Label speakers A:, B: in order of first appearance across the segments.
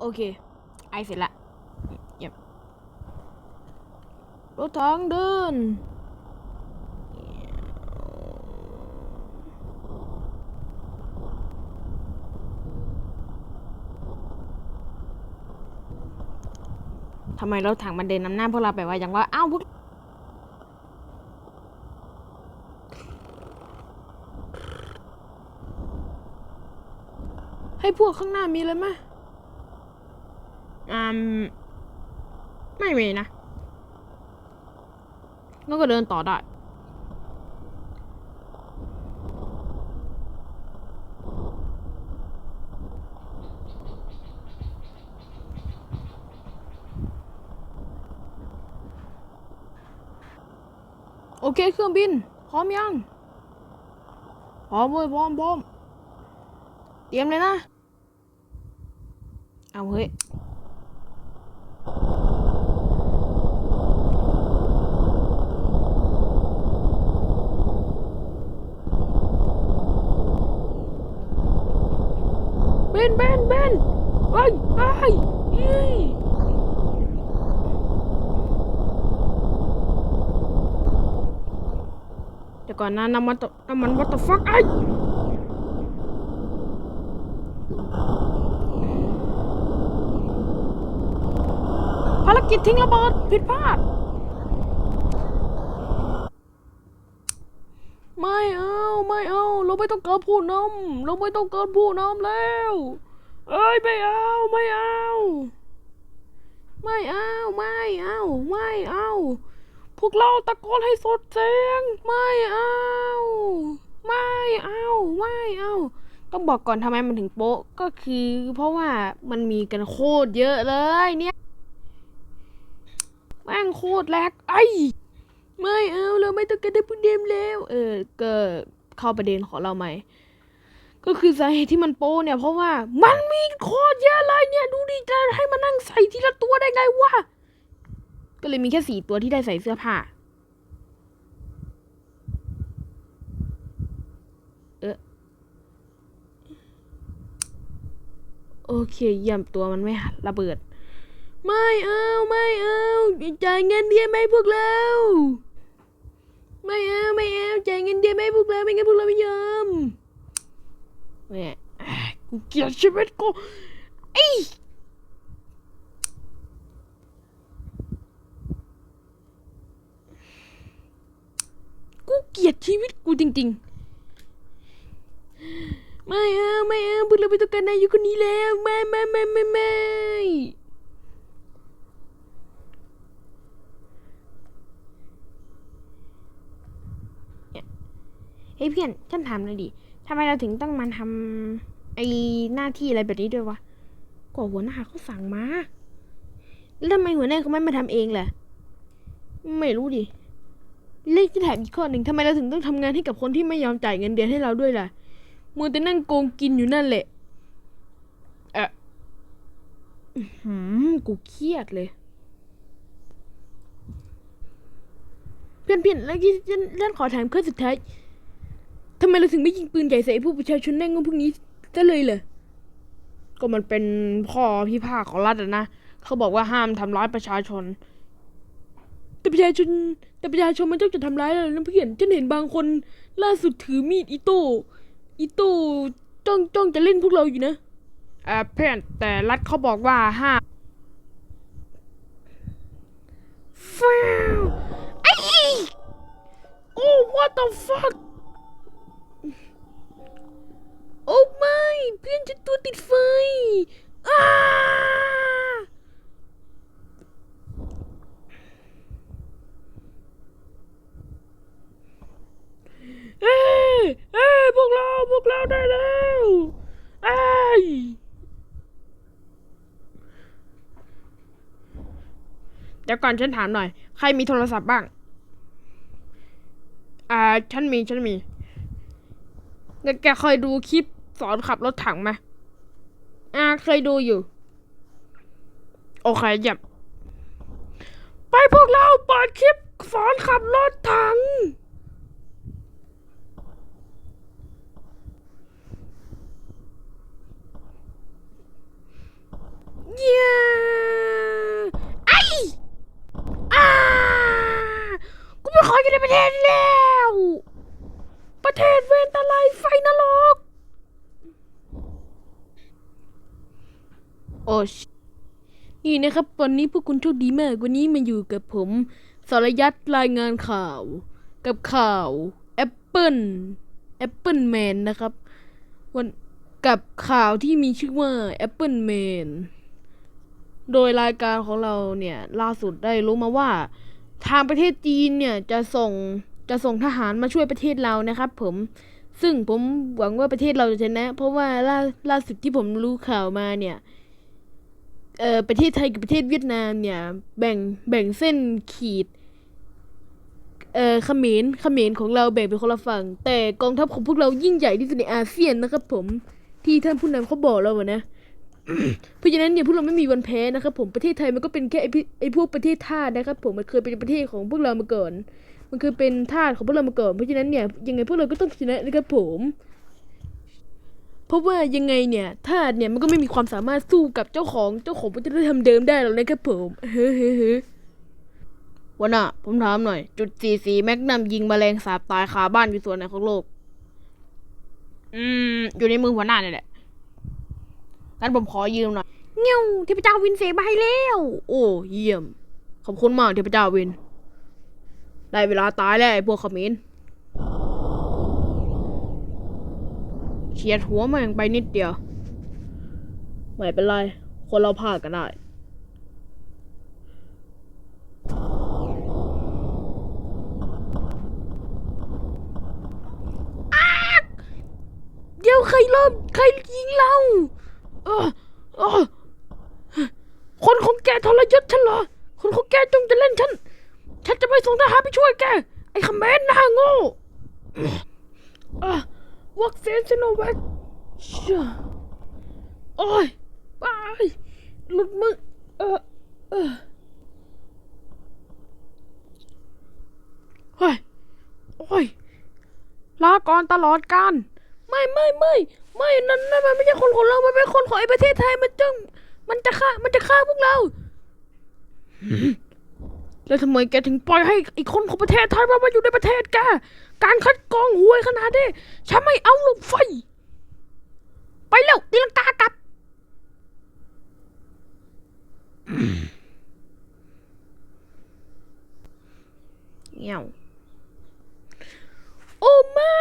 A: โอเค ไอเสร็จละเยี่ยมรถทางเดินทำไมรถถังมันเดินนำหน้าพวกเราไปว่าอย่างว่า อ้าวพวก ให้พวกข้างหน้ามีเลยไหมอืมไม่มีนะงั้นก็เดินต่อได้ โอเคเครื่องบิน พร้อมยัง พร้อมเว้ยพร้อมพร้อมเตรียมเลยนะ Auge. Bên bên bên. Ôi, ai. Ý. còn là năm ăn nằm ăn what the fuck anh ภารกิจทิ้งระเบิดผิดพลาด ไม่เอาไม่เอา เราไม่ต้องการผู้นำเราไม่ต้องการผู้นำแล้ว เอ้ยไม่เอาไม่เอา ไม่เอาไม่เอาไม่เอา พวกเราตะโกนให้สดเสียง ไม่เอา ไม่เอาไม่เอาต้องบอกก่อนทำไมมันถึงโป๊ะก็คือเพราะว่ามันมีกันโคตรเยอะเลยเนี่ย แม่งโคตรแลกไอ้ไม่เอาเราไม่ต้องการได้ผู้เดมแล้วเออก็เข้าประเด็นของเราใหม่ ก็คือสาเหตุที่มันโป้เนี่ยเพราะว่ามันมีโคตรเยอะเลยเนี่ย ดูดิจะให้มานั่งใส่ทีละตัวได้ไงวะก็เลยมีแค่สี่ตัวที่ได้ใส่เสื้อผ้าเออโอเคเยี่ยมตัวมันไม่ระเบิด ไม่เอาไม่เอาจ่ายเงินเดือนไหมาให้พวกเรา ไม่เอาไม่เอาจ่ายเงินเดือนไหมาให้พวกเราไม่งั้นพวกเราไม่ยอมแหม่อะกูเกลียดชีวิตกูไอ้กูเกลียดชีวิตกูจริงๆ ไม่เอาไม่เอาพวกเราไม่ต้องการนายอยู่คนนี้แล้ว ไม่ไม่ไม่ไม่ไม่ เฮ้ยเพื่อนฉันถามหน่อยดิทำไมเราถึงต้องมาทำไอหน้าที่อะไรแบบนี้ด้วยวะก็หัวหน้าเขาสั่งมา แล้วทำไมหัวหน้าเขาไม่มาทำเองล่ะ ไม่รู้ดิ เลขจะถามอีกข้อหนึ่งทำไมเราถึงต้องทำงานให้กับคนที่ไม่ยอมจ่ายเงินเดือนให้เราด้วยล่ะมัวแต่นั่งโกงกินอยู่นั่นแหละเอะอื้อหืมกูเครียดเลย เพื่อนเพื่อนแล้วที่ฉันฉันขอถามข้อสุดท้าย ทำไมเราถึงไม่ยิงปืนใหญ่ใส่พวกประชาชนแน่งงพวกนี้ซะเลยเหรอ ก็มันเป็นพ่อพิพากษาของรัฐนะ เขาบอกว่าห้ามทำร้ายประชาชน แต่ประชาชนแต่ประชาชนมันจ้องจะทำร้ายเรานะเพื่อนฉันเห็นบางคน ล่าสุดถือมีดอิโต้อีตู้จ้องจ้องจะเล่นพวกเราอยู่นะเออเพื่อนแต่รัฐเขาบอกว่าห้ามฟิวไอ้โอ้ what the fuck โอ้ไม่ เพื่อนฉันตัวติดไฟอ้าเอ้เอ้พวกเราพวกเราได้แล้วไอ้เดี๋ยวก่อนฉันถามหน่อย ใครมีโทรศัพท์บ้าง อ่า ฉันมี ฉันมีแล้วแกเคยดูคลิป สอนขับรถถังไหมอาเคยดูอยู่ โอเคหยับ ไปพวกเราเปิดคลิปสอนขับรถถัง เย้ไอ้กูไม่ขออยู่ในประเทศแล้ว ประเทศเวนตาไลไฟนรก โอชนี่นะครับวันนี้พวกคุณโชคดีมากวันนี้มาอยู่กับผมสรยัตรายงานข่าว กับข่าว Apple Apple Man นนะครับวันกับข่าวที่มีชื่อว่า Apple Man โดยรายการของเราเนี่ยล่าสุดได้รู้มาว่า ทางประเทศจีนเนี่ยจะส่งจะส่งทหารมาช่วยประเทศเรานะครับ ผมซึ่งผมหวังว่าประเทศเราจะชนะ เพราะว่าล่าล่าสุดที่ผมรู้ข่าวมาเนี่ย เอ่อประเทศไทยกับประเทศเวียดนามเนี่ย แบ่งแบ่งเส้นขีดเอ่อเขมรเขมรของเราแบ่งเป็นคนละฝั่ง แต่กองทัพของพวกเรายิ่งใหญ่ที่สุดในอาเซียนนะครับผมที่ท่านผู้นำเขาบอกเราอะนะเพราะฉะนั้นเนี่ยพวกเราไม่มีวันแพ้นะครับผมประเทศไทยมันก็เป็นแค่ไอพิไอพวกประเทศทาสนะครับผมมันเคยเป็นประเทศของพวกเรามาก่อน มันเคยเป็นทาสของพวกเรามาก่อนเพราะฉะนั้นเนี่ยยังไงพวกเราก็ต้องชนะนะครับผม เพราะว่ายังไงเนี่ยทาสเนี่ยมันก็ไม่มีความสามารถสู้กับเจ้าของเจ้าของวัฒนธรรมเดิมได้หรอกนะครับผมเฮ้เฮ้เฮ้วันน่ะผมถามหน่อย จุดสี่สี่แมกนัมยิงแมลงสาบตายคาบ้านอยู่ส่วนไหนของโลก อืม อยู่ในมือหัวหน้าเนี่ยแหละงั้นผมขอยืมหน่อยเงี้ยวเทพเจ้าวินเสกมาให้แล้ว โอ้เยี่ยม ขอบคุณมากเทพเจ้าวิน ได้เวลาตายแล้วไอ้พวกเขมิน เฉียดหัวแม่งไปนิดเดียว ไม่เป็นไร คนเราพลาดกันได้เดี๋ยวใครเริ่มใครยิงเราเออเออคนของแกทรยศฉันเหรอ คนของแกจงจะเล่นฉัน ฉันจะไปส่งทหารไปช่วยแก ไอ้คำแมนหน้าโง่ วัคซีนซิโนแวคเชื่อโอ้ยไปหลุดมือเออเออเฮ้ย โอ้ย ลาก่อนตลอดการ ไม่ไม่ไม่ไม่นั่นนั่นมันไม่ใช่คนของเรา มันเป็นคนของไอ้ประเทศไทย มันจึงมันจะฆ่า มันจะฆ่าพวกเรา แล้วทำไมแกถึงปล่อยให้ไอ้คนของประเทศไทยมามาอยู่ในประเทศแก การคัดกรองห่วยขนาดนี้ฉันไม่เอาหลบไฟ ไปเร็วตีลังกากลับ เงี้ยว โอ้ไม่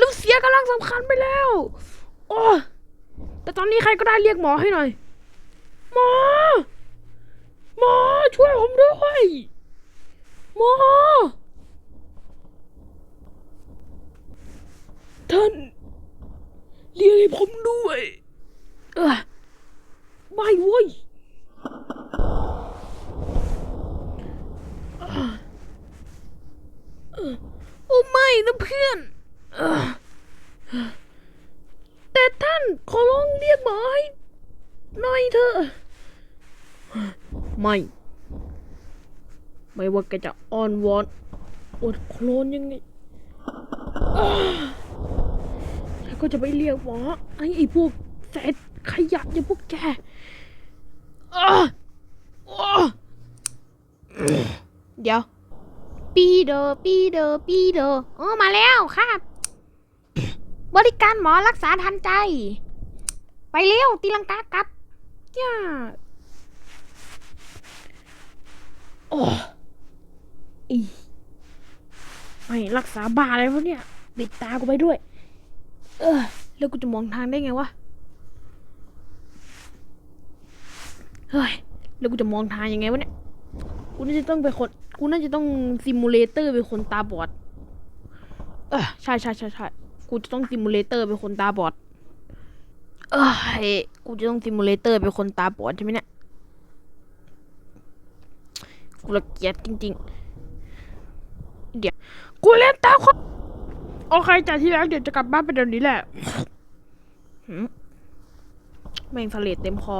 A: ลูกเสียกำลังสำคัญไปแล้ว โอ้ แต่ตอนนี้ใครก็ได้เรียกหมอให้หน่อย หมอ หมอช่วยผมด้วยหมอท่านเรียกให้ผมด้วยเออไม่เว้ยโอ้ไม่นะเพื่อนเออแต่ท่านขอร้องเรียกหมอให้หน่อยเถอะ ไม่ ไม่ว่าแกจะอ้อนวอนอดโคลนยังไงแล้วก็จะไปเรียกหมอไอ้ไอ้พวกเศษขยะอย่างพวกแกเดี๋ยว ปีเดอปีเดอปีเดอโอ้มาแล้วครับบริการหมอรักษาทันใจ ไปเร็วตีลังกากลับย่า โอ้อีไม่รักษาบ้าอะไรวะเนี่ยปิดตากูไปด้วย เออ แล้วกูจะมองทางได้ไงวะ เฮ้ย แล้วกูจะมองทางยังไงวะเนี่ย กูน่าจะต้องเป็นคนกูน่าจะต้องซิมูเลเตอร์เป็นคนตาบอด เออใช่ใช่ใช่ใช่กูจะต้องซิมูเลเตอร์เป็นคนตาบอด เออกูจะต้องซิมูเลเตอร์เป็นคนตาบอดใช่ไหมเนี่ย กูละเกียดจริงๆ เดี๋ยว กูเล่นตาคนโอเคจากที่แล้วเดี๋ยวจะกลับบ้านไปเดี๋ยวนี้แหละแม่งสเลดเต็มคอ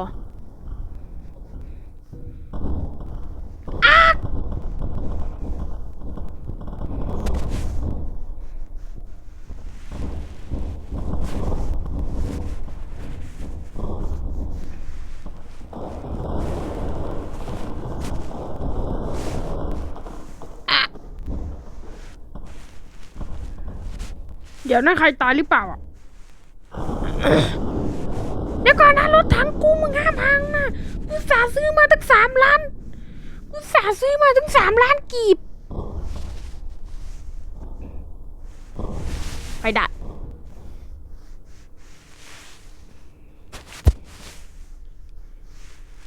A: เดี๋ยวนั่นใครตายหรือเปล่าอะเดี๋ยวก่อนนะรถถังกูมึงห้ามพังนะกูสาห์ซื้อมาตั้งสามล้านกูสาห์ซื้อมาตั้งสามล้านกีบไปดัด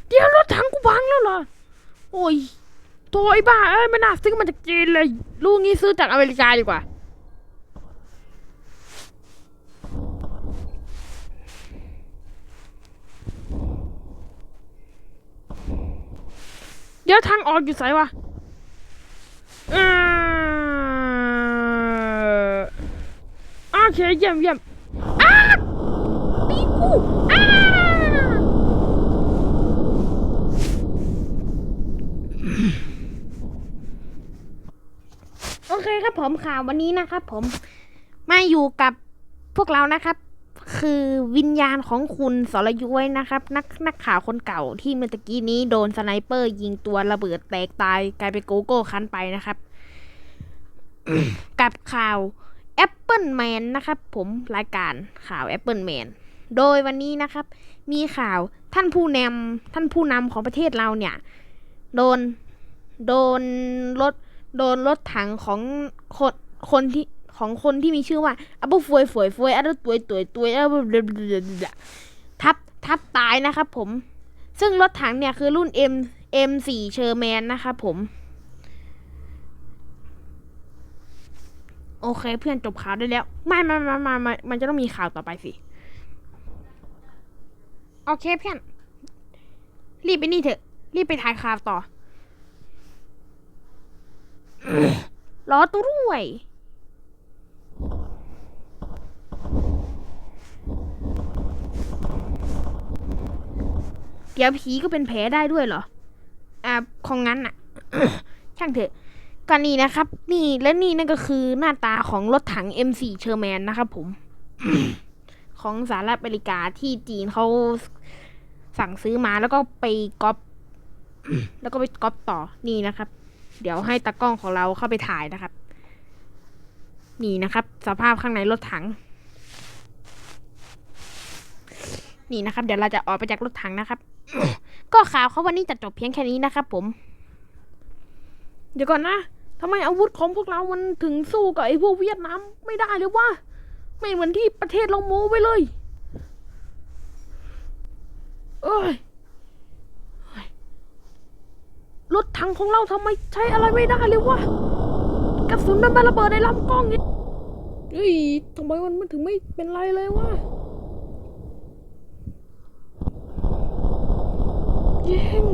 A: เดี๋ยวรถถังกูพังแล้วเหรอ โอ้ยโถไอ้บ้า เอ้ยไม่น่าซื้อมาจากจีนเลย ลูกนี้ซื้อจากอเมริกาดีกว่า ดี๋ยวทางออกอยู่ไสวะอโอเคเยี่ยมเยี่ยมอ้าปีกูอ้า
B: โอเคครับผมข่าววันนี้นะครับผม มาอยู่กับพวกเรานะครับ คือวิญญาณของคุณสรยุ้ยนะครับ นักนักข่าวคนเก่าที่เมื่อกี้นี้โดนสไนเปอร์ยิงตัวระเบิดแตกตายกลายเป็นโกโก้คันไปนะครับ กับข่าว Apple Man นะครับ ผมรายการข่าว Apple Man โดยวันนี้นะครับ มีข่าวท่านผู้นำท่านผู้นำของประเทศเราเนี่ย โดนโดนรถโดนรถถังของคนคนที่ ของคนที่มีชื่อว่าอับฟวยฟวยฟวยอับตัวยตวยตวยอับทับทับตายนะครับผม ซึ่งรถถังเนี่ยคือรุ่น M M4 เชอร์แมนนะครับผม โอเคเพื่อนจบข่าวได้แล้ว ไม่ไม่ไม่ไม่ไม่มันจะต้องมีข่าวต่อไปสิ โอเคเพื่อน รีบไปนี่เถอะ รีบไปถ่ายข่าวต่อรอตัวด้วย เดี๋ยวผีก็เป็นแผลได้ด้วยเหรอ อ่าของงั้นอะ ช่างเถอะก็นี่นะครับ นี่และนี่นั่นก็คือหน้าตาของรถถัง M4 เชอร์แมนนะครับผม ของสหรัฐอเมริกาที่จีนเขาสั่งซื้อมาแล้วก็ไปก๊อปแล้วก็ไปก๊อปต่อนี่นะครับ เดี๋ยวให้ตากล้องของเราเข้าไปถ่ายนะครับ นี่นะครับ สภาพข้างในรถถัง นี่นะครับ เดี๋ยวเราจะออกไปจากรถถังนะครับ ก็ข่าวเขาวันนี้จะจบเพียงแค่นี้นะครับผม
A: เดี๋ยวก่อนนะทำไมอาวุธของพวกเรา มันถึงสู้กับไอ้พวกเวียดนามไม่ได้เลยวะ ไม่เหมือนที่ประเทศเราโม้ไว้เลย เอ้ย รถถังของเราทำไมใช้อะไรไม่ได้เลยวะกระสุนมันระเบิดในลำกล้องเนี่ยเฮ้ยทำไมมันถึงไม่เป็นไรเลยวะเย้ง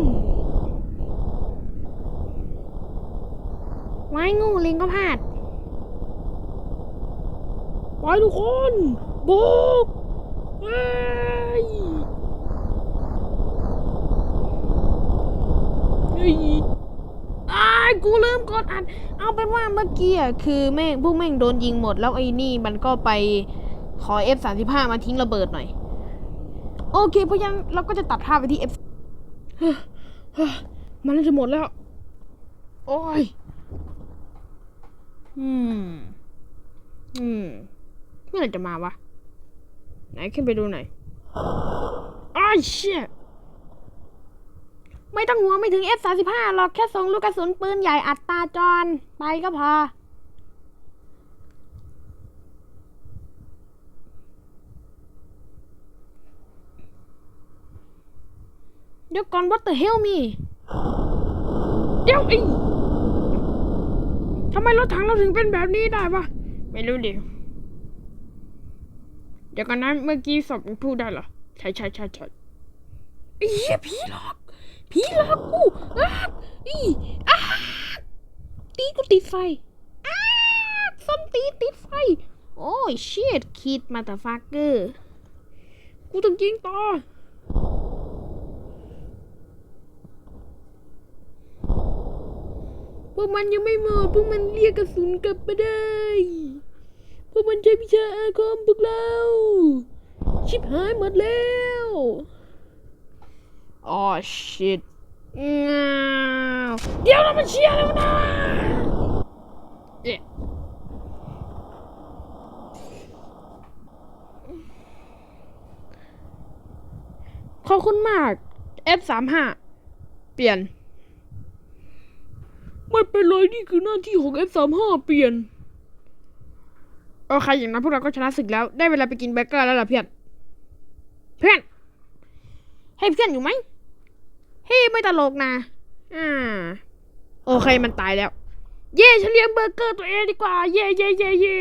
B: ไว้งูลิงก็พลาด
A: ไปทุกคนบุกไปเฮ้อ้ากูลืมกดอัด เอาเป็นว่าเมื่อกี้อะคือแม่งพวกแม่งโดนยิงหมดแล้วไอ้นี่มันก็ไปขอ F35 มาทิ้งระเบิดหน่อย โอเคเพราะฉะนั้นเราก็จะตัดภาพไปที่ F เฮ้ยเฮ้ยมันจะหมดแล้ว โอ้ย อืม อืม เมื่อไหร่จะมาวะ ไหนขึ้นไปดูหน่อยอ้าวเชี่ยไม่ต้องห่วงไม่ถึง F35 หรอกแค่ส่งลูกกระสุนปืนใหญ่อัดตาจร ไปก็พอ เดี๋ยวก่อน what the hell me เดี๋ยวอี ทำไมรถถังเราถึงเป็นแบบนี้ได้ปะไม่รู้ดิเดี๋ยวกันนะเมื่อกี้ศพมันพูดได้เหรอ ใช่ใช่ใช่ใช่ไอ้เหี้ยผีหลอกผีหลอกกูอ้าอีอ้าตีกูติดไฟอ้าส้มตีติดไฟ โอ้ยเชิดคิดมาแต่ฟักเกอร์ กูต้องยิงต่อ พวกมันยังไม่หมดพวกมันเรียกกระสุนกลับมาได้ พวกมันใช้พิชาอาคมพวกเรา ชิบหายหมดแล้วอ๋อชิตเดี๋ยวเรามาเชียร์แล้วนะขอบคุณมาก F35 เปลี่ยน ไม่เป็นไรนี่คือหน้าที่ของ F35 เปลี่ยน โอเคอย่างนั้นพวกเราก็ชนะศึกแล้ว ได้เวลาไปกินเบเกอร์แล้วล่ะเพื่อน เพื่อน ให้เพื่อนอยู่ไหม เฮ้ยไม่ตลกนะ อ่า โอเคมันตายแล้ว เย่ฉันเลี้ยงเบอร์เกอร์ตัวเองดีกว่า เย่เย่เย่เย่